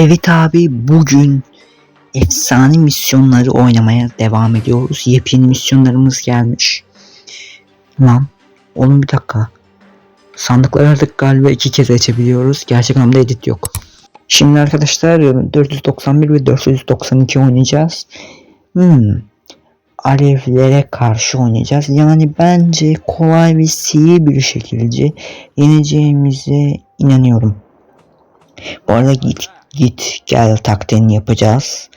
Evet abi bugün efsane misyonları oynamaya devam ediyoruz. Yepyeni misyonlarımız gelmiş. Lan oğlum bir dakika. Sandıkları artık galiba iki kez açabiliyoruz. Gerçek anlamda edit yok. Şimdi arkadaşlar 491 ve 492 oynayacağız. Hmm. Alevlere karşı oynayacağız. Yani bence kolay ve sihir bir şekilde yeneceğimize inanıyorum. Bu arada git, gel taktiğini yapacağız.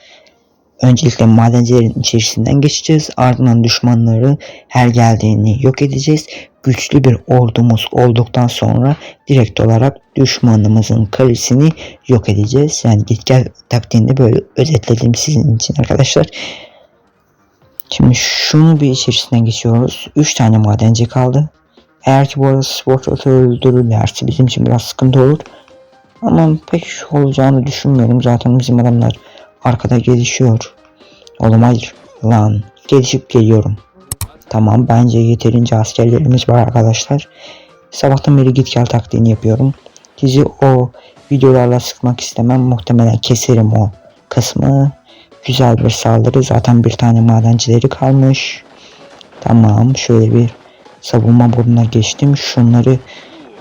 Öncelikle madencilerin içerisinden geçeceğiz. Ardından düşmanları her geldiğini yok edeceğiz. Güçlü bir ordumuz olduktan sonra direkt olarak düşmanımızın kalesini yok edeceğiz. Yani git gel taktiğini böyle özetledim sizin için arkadaşlar. Şimdi şunu bir içerisinden geçiyoruz. 3 tane madenci kaldı. Eğer ki bu arada sport öldürürlerse bizim için biraz sıkıntı olur. Ama pek olacağını düşünmüyorum. Zaten bizim adamlar arkada gelişiyor. Oğlum hayır. Lan gelişip geliyorum. Tamam bence yeterince askerlerimiz var arkadaşlar. Sabahtan beri git gel taktiğini yapıyorum. Sizi o videolarla sıkmak istemem. Muhtemelen keserim o kısmı. Güzel bir saldırı. Zaten bir tane madencileri kalmış. Tamam şöyle bir savunma burnuna geçtim. Şunları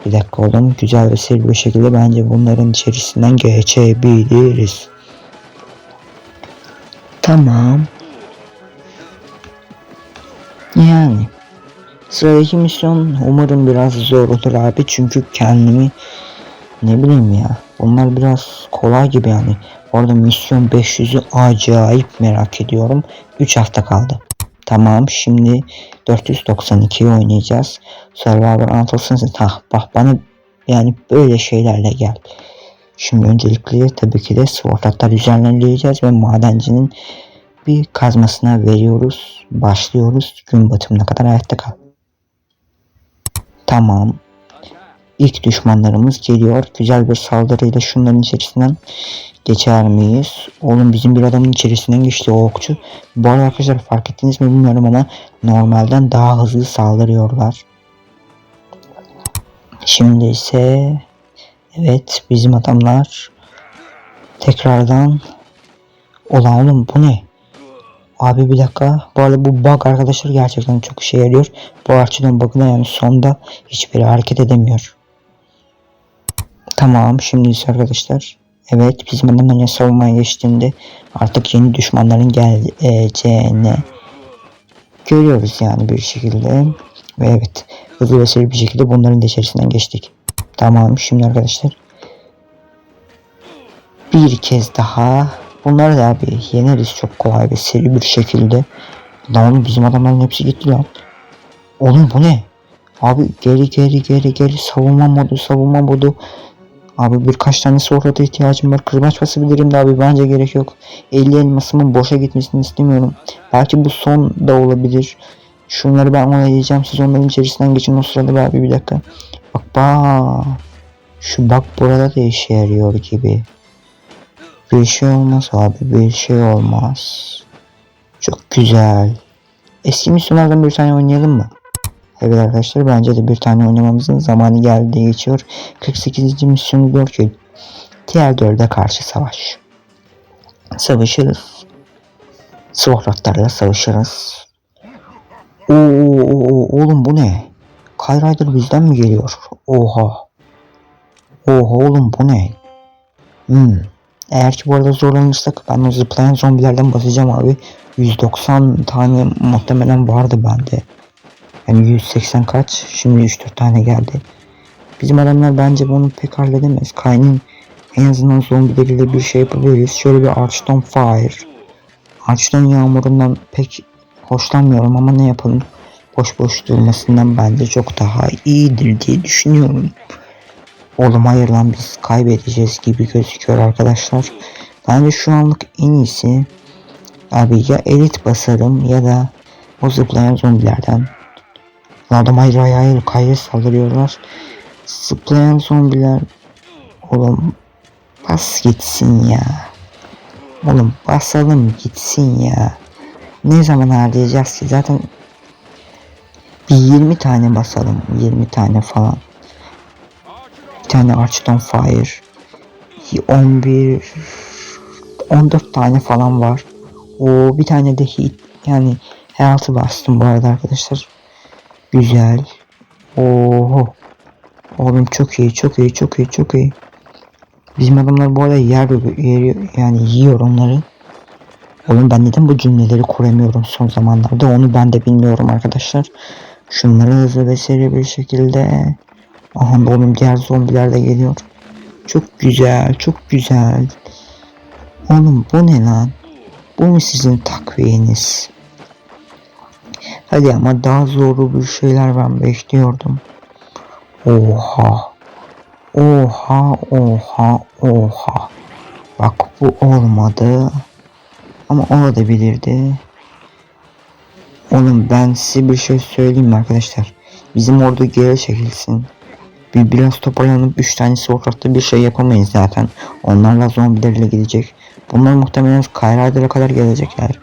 bir dakika oğlum. Güzel ve seri bir şekilde bence bunların içerisinden geçebiliriz. Tamam. Yani. Sıradaki misyon umarım biraz zor olur abi. Çünkü kendimi ne bileyim ya. Bunlar biraz kolay gibi yani. Orada misyon 500'ü acayip merak ediyorum. 3 hafta kaldı. Tamam şimdi 492'yi oynayacağız. Survivor Antalsın. Ha bak bana yani böyle şeylerle gel. Şimdi öncelikle tabii ki de swordlatlar düzenleyeceğiz ve madencinin bir kazmasına veriyoruz. Başlıyoruz. Gün batımına kadar hayatta kal. Tamam. İlk düşmanlarımız geliyor. Güzel bir saldırıyla şunların içerisinden geçer miyiz? Oğlum bizim bir adamın içerisinden geçti o okçu. Bu arada arkadaşlar fark ettiniz mi bilmiyorum ama normalden daha hızlı saldırıyorlar. Şimdi ise evet bizim adamlar tekrardan Ulan oğlum bu ne? Abi bir dakika. Bu arada bu bug arkadaşlar gerçekten çok işe yarıyor. Bu arçının bug'ına yani sonda hiçbiri hareket edemiyor. Tamam şimdi ise arkadaşlar. Evet bizim ne savunmaya geçtiğinde artık yeni düşmanların geleceğini görüyoruz yani bir şekilde. Ve evet hızlı ve seri bir şekilde bunların da içerisinden geçtik. Tamam şimdi arkadaşlar. Bir kez daha bunları da abi yeneriz çok kolay ve seri bir şekilde. Lan bizim adamların hepsi gitti lan. Oğlum bu ne? Abi geri geri geri geri savunma modu savunma modu. Abi birkaç tane sorata ihtiyacım var. Kırbaç basabilirim de abi bence gerek yok. 50 elmasımın boşa gitmesini istemiyorum. Belki bu son da olabilir. Şunları ben oynayacağım. Siz onların içerisinden geçin o sırada abi bir dakika. Bak bak. Şu bak burada da işe yarıyor gibi. Bir şey olmaz abi bir şey olmaz. Çok güzel. Eski misyonlardan bir tane oynayalım mı? Evet arkadaşlar bence de bir tane oynamamızın zamanı geldi geçiyor. 48. misyonu diyor ki diğer dörde karşı savaş. Savaşırız. Sokratlarla savaşırız. Oo, oo, oo, oğlum bu ne? Kayrider bizden mi geliyor? Oha. Oha oğlum bu ne? Hmm. Eğer ki bu arada zorlanırsak ben o zıplayan zombilerden basacağım abi. 190 tane muhtemelen vardı bende. Yani 180 kaç? Şimdi 3-4 tane geldi. Bizim adamlar bence bunu pek halledemez. Kayn'in en azından zombileriyle bir şey yapabiliriz. Şöyle bir Archstone Fire. Archstone yağmurundan pek hoşlanmıyorum ama ne yapalım. Boş boş durmasından bence çok daha iyidir diye düşünüyorum. Oğlum hayır lan biz kaybedeceğiz gibi gözüküyor arkadaşlar. Bence şu anlık en iyisi abi ya elit basarım ya da o zıplayan zombilerden Adam hayır hayır hayır kayra saldırıyorlar. Zıplayan zombiler. Oğlum bas gitsin ya. Oğlum basalım gitsin ya. Ne zaman harcayacağız ki zaten bir 20 tane basalım 20 tane falan. Bir tane Archstone Fire. 11 14 tane falan var. O bir tane de hit yani hayatı bastım bu arada arkadaşlar. Güzel. Oho. Oğlum çok iyi, çok iyi, çok iyi, çok iyi. Bizim adamlar bu arada yer, yer yani yiyor onları. Oğlum ben neden bu cümleleri kuramıyorum son zamanlarda onu ben de bilmiyorum arkadaşlar. Şunları hızlı ve seri bir şekilde. Aha oğlum diğer zombiler de geliyor. Çok güzel, çok güzel. Oğlum bu ne lan? Bu mu sizin takviyeniz? Hadi ama daha zorlu bir şeyler ben bekliyordum. Oha. Oha, oha, oha. Bak bu olmadı. Ama olabilirdi. Oğlum ben size bir şey söyleyeyim mi arkadaşlar? Bizim ordu geri çekilsin. Bir biraz toparlanıp 3 tane sokakta bir şey yapamayız zaten. Onlarla zombilerle gidecek. Bunlar muhtemelen Kayra'ya kadar gelecekler.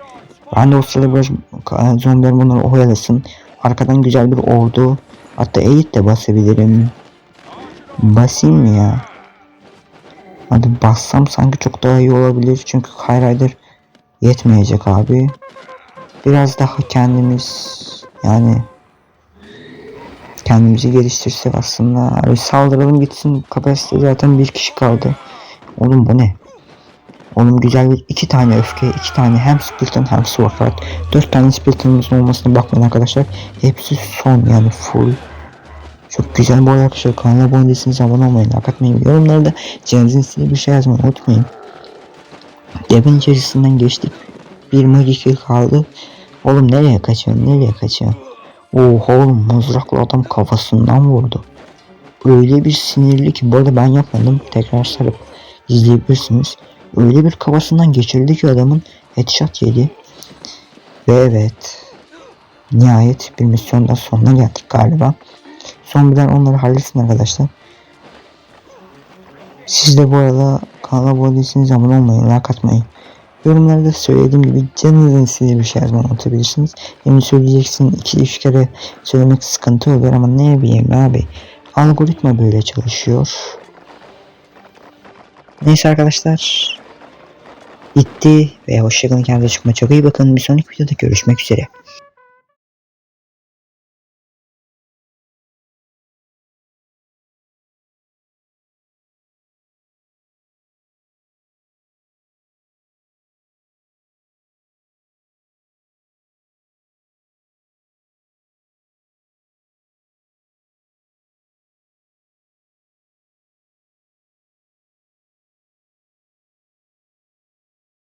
De o biraz zombiler bunları oyalasın. Arkadan güzel bir ordu. Hatta elit de basabilirim. Basayım mı ya? Hadi bassam sanki çok daha iyi olabilir. Çünkü Kayra'dır yetmeyecek abi. Biraz daha kendimiz yani kendimizi geliştirsek aslında. Abi saldıralım gitsin. Kapasite zaten bir kişi kaldı. Oğlum bu ne? Oğlum güzel bir iki tane öfke, iki tane hem Split'in hem Swordfight. Dört tane Split'imizin olmasına bakmayın arkadaşlar. Hepsi son yani full. Çok güzel arada arkadaşlar. Kanala abone değilseniz abone olmayı, like atmayı, yorumlarda canınızın istediği bir şey yazmayı unutmayın. Devin içerisinden geçtik. Bir magic kaldı. Oğlum nereye kaçıyorsun? Nereye kaçıyorsun? Oha oğlum mızrakla adam kafasından vurdu. Öyle bir sinirli ki bu arada ben yapmadım. Tekrar sarıp izleyebilirsiniz. Öyle bir kafasından geçirdi ki adamın headshot yedi. Ve evet. Nihayet bir misyonda sonuna geldik galiba. Son birden onları halletsin arkadaşlar. Siz de bu arada kanala abone değilseniz abone olmayı, like atmayı, Yorumlarda söylediğim gibi canınızın istediği bir şey yazmayı unutabilirsiniz. Hem söyleyeceksin iki üç kere söylemek sıkıntı oluyor ama ne bileyim abi. Algoritma böyle çalışıyor. Neyse arkadaşlar. Bitti ve hoşçakalın kendinize çok çok iyi bakın. Bir sonraki videoda görüşmek üzere.